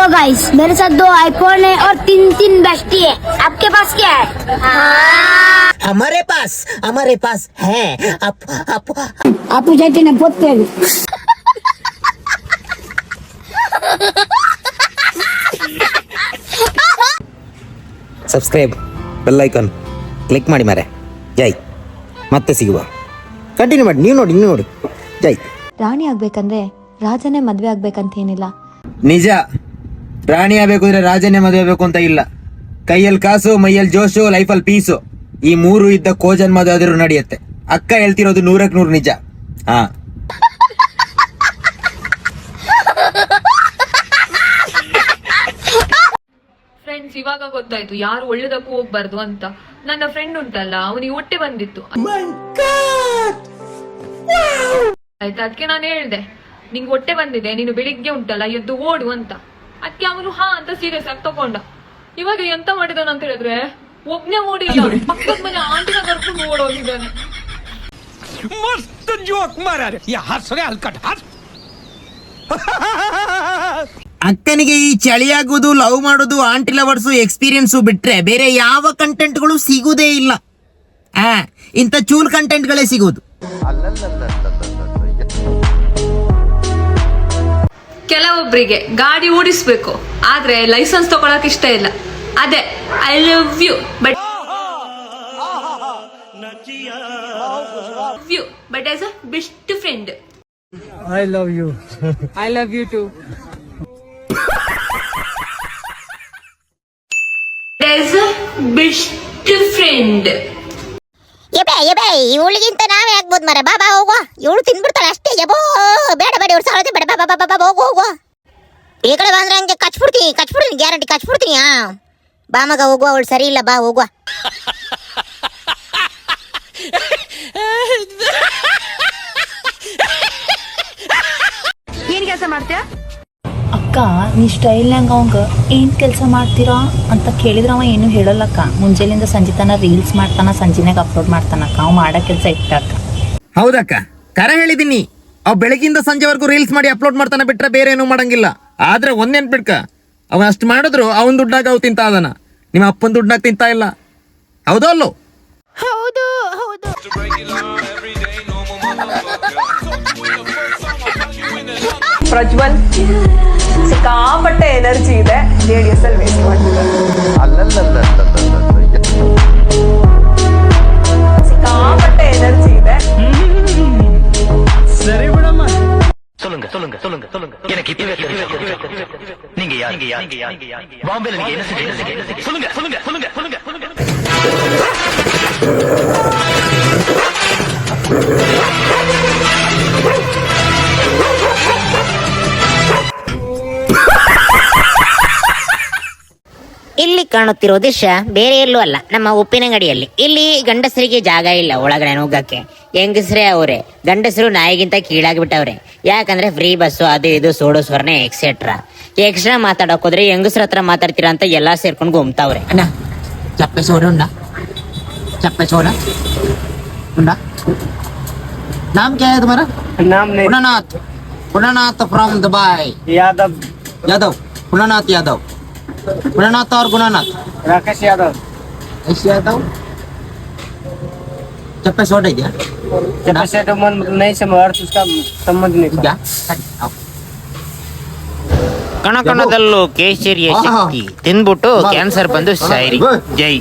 Hello guys मेरे साथ दो आईफोन है और तीन तीन बेस्टी है आपके पास क्या है हमारे पास हमारे पास है आप आप आप जाते ना पोते ಸಬ್ಸ್ಕ್ರೈಬ್ ಬೆಲ್ ಐಕಾನ್ ಕ್ಲಿಕ್ ಮಾಡಿ ಮಾರೆ ಜೈ ಮತ್ತೆ ಸಿಗುವ ಕಂಟಿನ್ಯೂ ಮಾಡಿ ನೀವು ನೋಡಿ ನೀವು ನೋಡಿ ಜೈ ರಾಣಿ ಆಗ್ಬೇಕಂದ್ರೆ ರಾಜನೇ ಮದ್ವೆ ಆಗ್ಬೇಕಂತ ಏನಿಲ್ಲ ನಿಜ ರಾಣಿ ಆಗಬೇಕು ಅಂದ್ರೆ ರಾಜನೇ ಮದುವೆ ಬೇಕು ಅಂತ ಇಲ್ಲ. ಕೈಯಲ್ಲಿ ಕಾಸು, ಮೈಯಲ್ಲಿ ಜೋಶು, ಲೈಫಲ್ಲಿ ಪೀಸು. ಈ ಮೂರು ಇದ್ದ ಕೋಜನ್ ಮದುವೆ ಆದರೂ ನಡೆಯುತ್ತೆ. ಅಕ್ಕ ಹೇಳ್ತಿರೋದು ನೂರಕ್ಕೆ ನೂರು ನಿಜ. ಹಾ. ಫ್ರೆಂಡ್ಸ್ ಇವಾಗ ಗೊತ್ತಾಯ್ತು ಯಾರು ಒಳ್ಳೇದಕ್ಕೂ ಹೋಗ್ಬಾರ್ದು ಅಂತ. ನನ್ನ ಫ್ರೆಂಡ್ ಉಂಟಲ್ಲ ಅವನಿಗೆ ಹೊಟ್ಟೆ ಬಂದಿತ್ತು. ಆಯ್ತಾ, ಅದಕ್ಕೆ ನಾನು ಹೇಳ್ದೆ. ನಿಂಗೆ ಹೊಟ್ಟೆ ಬಂದಿದೆ, ನೀನು ಬೆಳಿಗ್ಗೆ ಉಂಟಲ್ಲ, ಎದ್ದು ಓಡು ಅಂತ. ಅದಕ್ಕೆ ಅವನು ಹಾ ಅಂತ ಸೀರಿಯಸ್ ಆಗಿ ತಗೊಂಡ. ಇವಾಗ ಎಂತ ಮಾಡಿದಾನ ಅಂತ ಹೇಳಿದ್ರೆ ಒಬ್ನೇ ಓಡಿಲ್ಲ. ಪಕ್ಕದ ಮನೆ ಆಂಟಿನ ಕರ್ಕೊಂಡು ಓಡೋಗಿದ್ದಾನೆ. ಅಕ್ಕನಿಗೆ ಈ ಚಳಿಯಾಗುವುದು ಲವ್ ಮಾಡೋದು ಆಂಟಿ ಲವರ್ಸು ಎಕ್ಸ್ಪೀರಿಯನ್ಸು ಬಿಟ್ರೆ ಬೇರೆ ಯಾವ ಕಂಟೆಂಟ್ಗಳು ಸಿಗುವುದೇ ಇಲ್ಲ. ಆ ಇಂಥ ಚೂಲ್ ಕಂಟೆಂಟ್ಗಳೇ ಸಿಗುವುದು. ಕೆಲವೊಬ್ಬರಿಗೆ ಗಾಡಿ ಓಡಿಸ್ಬೇಕು ಆದ್ರೆ ಲೈಸೆನ್ಸ್ ತಗೊಳಕ್ ಇಷ್ಟ ಇಲ್ಲ. ಅದೇ I love you but you but as a best friend I love you I love you too as a best friend ಎಬೆ ಎಬೆ ಇವಳಿಗಿಂತ ನಾವೇ ಆಗ್ಬೋದು ಮರ ಬಾ ಬಾ ಹೋಗುವ ಇವಳು ತಿನ್ಬಿಡ್ತಾಳೆ ಅಷ್ಟೇ. ಎಬೋ, ಬೇಡ ಬೇಡ ಇವ್ರು ಸಾಲದೆ ಬೇಡ. ಬಾ ಬಾ ಬಾ ಬಾ ಹೋಗು ಹೋಗುವ ಈ ಕಡೆ ಬಂದ್ರೆ ಹಂಗೆ ಕಚ್ಬಿಡ್ತೀನಿ ಕಚ್ಬಿಡ್ತೀನಿ, ಗ್ಯಾರಂಟಿ ಕಚ್ಬಿಡ್ತೀನಿ, ಹಾ. ಬಾ ಮಗ ಹೋಗುವ ಅವಳು ಸರಿ ಇಲ್ಲ, ಬಾ ಹೋಗುವ ಅಕ್ಕ ನೀ ಸ್ಟೈಲ್ನಾಗ ಅವಂಗ ಏನ್ ಕೆಲಸ ಮಾಡ್ತೀರಾ ಅಂತ ಕೇಳಿದ್ರ ಅವ ಏನು ಹೇಳಲ್ಲಕ್ಕ. ಮುಂಜಾನೆಯಿಂದ ಸಂಜೆ ತನ ರೀಲ್ಸ್ ಮಾಡ್ತಾನ ಸಂಜೆನಾಗ ಅಪ್ಲೋಡ್ ಮಾಡ್ತಾನಕ್ಕ ಅವ್ ಮಾಡೋ ಕೆಲಸ ಇಟ್ಟಕ್ಕ ಹೌದಕ್ಕ. ಕರ ಹೇಳಿದೀನಿ. ಅವ್ ಬೆಳಗಿಂದ ಸಂಜೆವರೆಗೂ ರೀಲ್ಸ್ ಮಾಡಿ ಅಪ್ಲೋಡ್ ಮಾಡ್ತಾನ ಬಿಟ್ರೆ ಬೇರೆ ಏನೂ ಮಾಡಂಗಿಲ್ಲ. ಆದ್ರೆ ಒಂದೇನ್ ಬಿಡ್ಕ ಅವ ಅಷ್ಟು ಮಾಡಿದ್ರು ಅವನ್ ದುಡ್ಡಾಗ ಅವ್ ತಿಂತ ಅದನ. ನಿಮ್ಮ ಅಪ್ಪನ ದುಡ್ಡಾಗ ತಿಂತಾ ಇಲ್ಲ. ಹೌದೋ ಅಲ್ಲೋ? ಹೌದು ಹೌದು. ಪ್ರಜ್ವಲ್ ಸಿಕ್ಕಾಪಟ್ಟೆ ಎನರ್ಜಿ ಇದೆ ಜೆ ಡಿ ಎಸ್ ಅಲ್ಲಿ ವೇಸ್ಟ್ ಮಾಡ್ತಿದ್ದಾರೆ ಸಿಕ್ಕಾಪಟ್ಟೆ ಎನರ್ಜಿ ಇದೆ சொல்லுங்க சொல்லுங்க சொல்லுங்க சொல்லுங்க எனக்கு இப்பவே தெரியும். நீங்க யார் நீங்க யார் நீங்க யார் நீங்க யார் பாம்பேல நீங்க என்ன செஞ்சீங்க சொல்லுங்க சொல்லுங்க சொல்லுங்க சொல்லுங்க சொல்லுங்க ಇಲ್ಲಿ ಕಾಣುತ್ತಿರೋ ದೃಶ್ಯ ಬೇರೆ ಎಲ್ಲೂ ಅಲ್ಲ ನಮ್ಮ ಉಪ್ಪಿನಂಗಡಿಯಲ್ಲಿ ಇಲ್ಲಿ ಗಂಡಸರಿಗೆ ಜಾಗ ಇಲ್ಲ ಒಳಗಡೆ ನುಗ್ಗಕ್ಕೆ ಹೆಂಗಸರೇ ಅವರೇ ಗಂಡಸರು ನಾಯಿಗಿಂತ ಕೀಳಾಗ್ಬಿಟ್ಟವ್ರೆ ಯಾಕಂದ್ರೆ ಫ್ರೀ ಬಸ್ಸು ಅದು ಇದು ಸೋಡು ಸ್ವರ್ಣೆ ಎಕ್ಸೆಟ್ರಾ ಎಕ್ಸ್ಟ್ರಾ ಮಾತಾಡಕ್ ಹೋದ್ರೆ ಹೆಂಗಸ್ರ ಹತ್ರ ಮಾತಾಡ್ತೀರಾ ಅಂತ ಎಲ್ಲಾ ಸೇರ್ಕೊಂಡು ಗುಮ್ತಾವ್ರೆ ಅಣ್ಣ ಚಪ್ಪೆ ಸೋಡ ಉಂಡ ಚಪ್ಪೆ ಸೋಡ ಉಂಡ नाम क्या है तुम्हारा नाम नहीं पुनानाथ पुनानाथ फ्रॉम दुबई यादव यादव पुनानाथ यादव पुनानाथ और गुणानाथ राकेश यादव ऐसे यादव चप्पे सोड है क्या जब से तो मन नहीं समझ अर्थ उसका संबंध नहीं क्या आओ। ಕಣಕಣದಲ್ಲೂ ಕೇಸರಿಯ ಆಹಾ. ಶಕ್ತಿ ತಿಂದ್ಬಿಟ್ಟು ಕ್ಯಾನ್ಸರ್ ಬಂದು ಸಾಯಿರಿ ಗುಡ್. ಜೈ